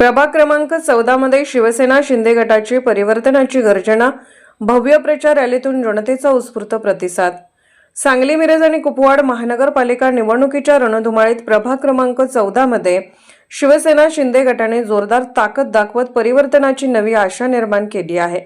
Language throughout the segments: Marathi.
प्रभाग क्रमांक चौदामध्ये शिवसेना शिंदे गटाची परिवर्तनाची गर्जना भव्य प्रचार रॅलीतून जनतेचा उत्स्फूर्त प्रतिसाद. सांगली मिरज आणि कुपवाड महानगरपालिका निवडणुकीच्या रणधुमाळीत प्रभाग क्रमांक चौदामध्ये शिवसेना शिंदे गटाने जोरदार ताकद दाखवत परिवर्तनाची नवी आशा निर्माण केली आहे.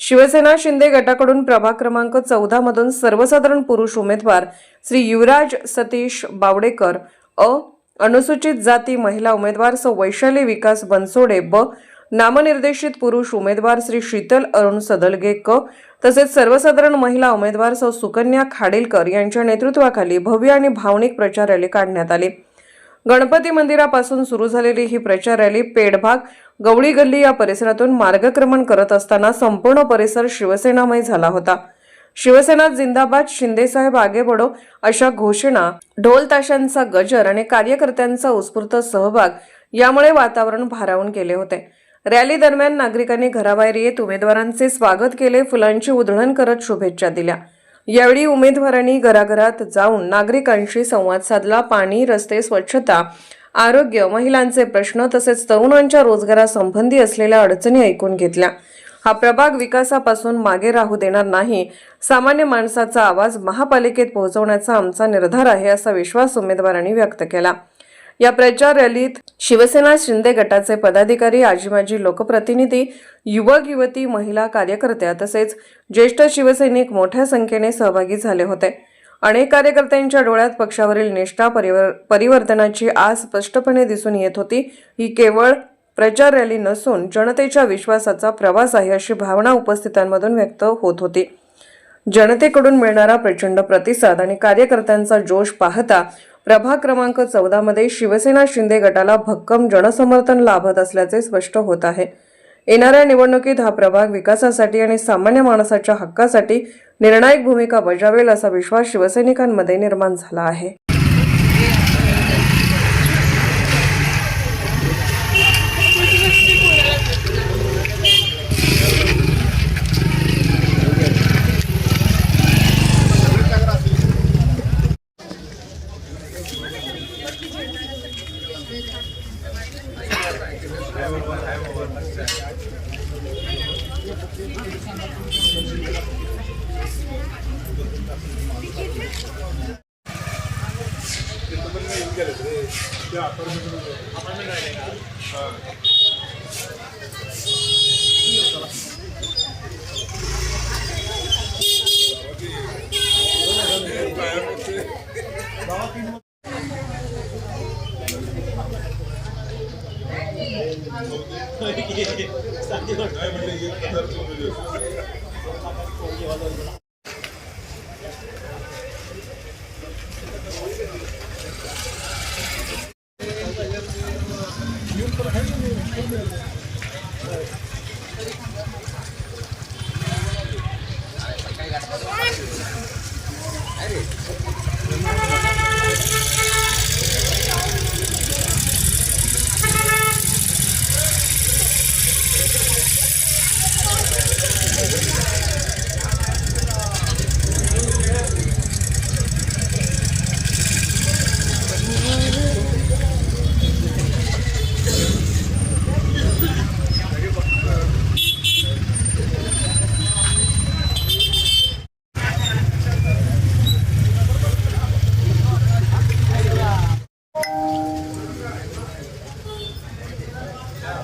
शिवसेना शिंदे गटाकडून प्रभाग क्रमांक चौदा मधून सर्वसाधारण पुरुष उमेदवार श्री युवराज सतीश बावडेकर अ. अनुसूचित जाती महिला उमेदवार सौ वैशाली विकास बनसोडे ब नामनिर्देशित पुरुष उमेदवार श्री शीतल अरुण सदलगे क तसेच सर्वसाधारण महिला उमेदवार सौ सुकन्या खाडीलकर यांच्या नेतृत्वाखाली भव्य आणि भावनिक प्रचार रॅली काढण्यात आली. गणपती मंदिरापासून सुरू झालेली ही प्रचार रॅली पेडभाग गवळी गल्ली या परिसरातून मार्गक्रमण करत असताना संपूर्ण परिसर शिवसेनामय झाला होता. शिवसेना जिंदाबाद शिंदेसाहेब आगे बडो अशा घोषणा ढोल ताशांचा गजर आणि कार्यकर्त्यांचा उत्स्फूर्त सहभाग यामुळे वातावरण भारावून गेले होते. रॅली दरम्यान नागरिकांनी घराबाहेर येत उमेदवारांचे स्वागत केले फुलांची उधळण करत शुभेच्छा दिल्या. यावेळी उमेदवारांनी घराघरात जाऊन नागरिकांशी संवाद साधला. पाणी रस्ते स्वच्छता आरोग्य महिलांचे प्रश्न तसेच तरुणांच्या रोजगारासंबंधी असलेल्या अडचणी ऐकून घेतल्या. हा प्रभाग विकासापासून मागे राहू देणार नाही. सामान्य माणसाचा आवाज महापालिकेत पोहोचवण्याचा आमचा निर्धार आहे असा विश्वास उमेदवारांनी व्यक्त केला. या प्रचार रॅलीत शिवसेना शिंदे गटाचे पदाधिकारी आजीमाजी लोकप्रतिनिधी युवक युवती महिला कार्यकर्त्या तसेच ज्येष्ठ शिवसैनिक मोठ्या संख्येने सहभागी झाले होते. अनेक कार्यकर्त्यांच्या डोळ्यात पक्षावरील निष्ठा परिवर परिवर्तनाची आस स्पष्टपणे दिसून येत होती. ही केवळ प्रचार रॅली नसून जनतेच्या विश्वासाचा प्रवास आहे अशी भावना उपस्थितांमधून व्यक्त होत होती. जनतेकडून मिळणारा प्रचंड प्रतिसाद आणि कार्यकर्त्यांचा जोश पाहता प्रभाग क्रमांक चौदामध्ये शिवसेना शिंदे गटाला भक्कम जनसमर्थन लाभत असल्याचे स्पष्ट होत आहे. येणाऱ्या निवडणुकीत हा प्रभाग विकासासाठी आणि सामान्य माणसाच्या हक्कासाठी निर्णायक भूमिका बजावेल असा विश्वास शिवसैनिकांमध्ये निर्माण झाला आहे. साथी Thank you.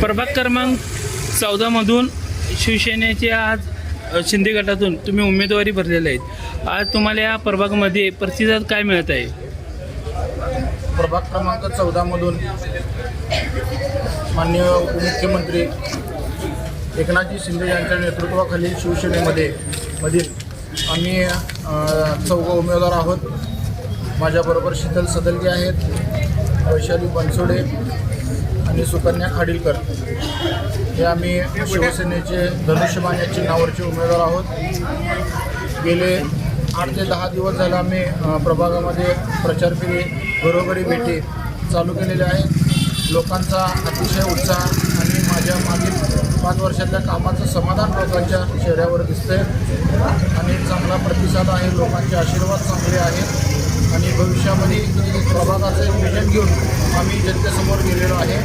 प्रभाग क्रमांक चौदामधून शिवसेनेचे आज शिंदे गटातून तुम्ही उमेदवारी भरलेले आहेत. आज तुम्हाला या प्रभागामध्ये प्रतिसाद काय मिळत आहे? प्रभाग क्रमांक चौदामधून माननीय उपमुख्यमंत्री एकनाथजी शिंदे यांच्या नेतृत्वाखाली शिवसेनेमध्ये मधील आम्ही अ, चौघं उमेदवार आहोत. माझ्याबरोबर शीतल सदलगे आहेत वैशाली बनसोडे आणि सुकन्या खाडीलकर. हे आम्ही शिवसेनेचे धनुष्यबाण या चिन्हावरचे उमेदवार आहोत. गेले आठ ते दहा दिवस झाला आम्ही प्रभागामध्ये प्रचार फेरी घरोघरी भेटी चालू केलेले आहेत. लोकांचा अतिशय उत्साह आणि माझ्या मागील पाच वर्षातल्या कामाचं समाधान लोकांच्या चेहऱ्यावर दिसतंय. आणि चांगला प्रतिसाद आहे. लोकांचे आशीर्वाद चांगले आहेत. आणि भविष्यामध्ये प्रभागाचं एक विजन घेऊन आम्ही जनतेसमोर गेलेलो आहे.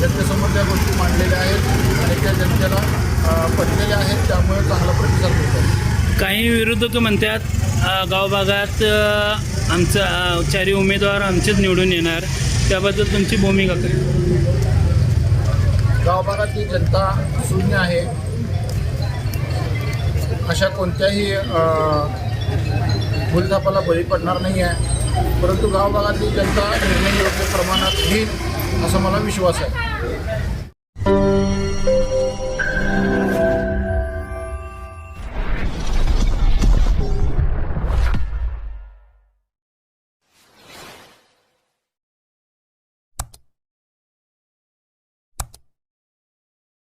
जनतेसमोर त्या गोष्टी मांडलेल्या आहेत. आणि त्या जनतेला पटलेल्या आहेत. त्यामुळे चांगला प्रतिसाद मिळतो. काही विरोधक म्हणतात गावभागात आमचा चारी उमेदवार आमचेच निवडून येणार. त्याबद्दल तुमची भूमिका काय? गावभागातली जनता शून्य आहे. अशा कोणत्याही भूलथापाला बळी पडणार नाही आहे परंतु गावभागातली जनता निर्णय योग्य प्रमाणात घेईल असा मला विश्वास आहे.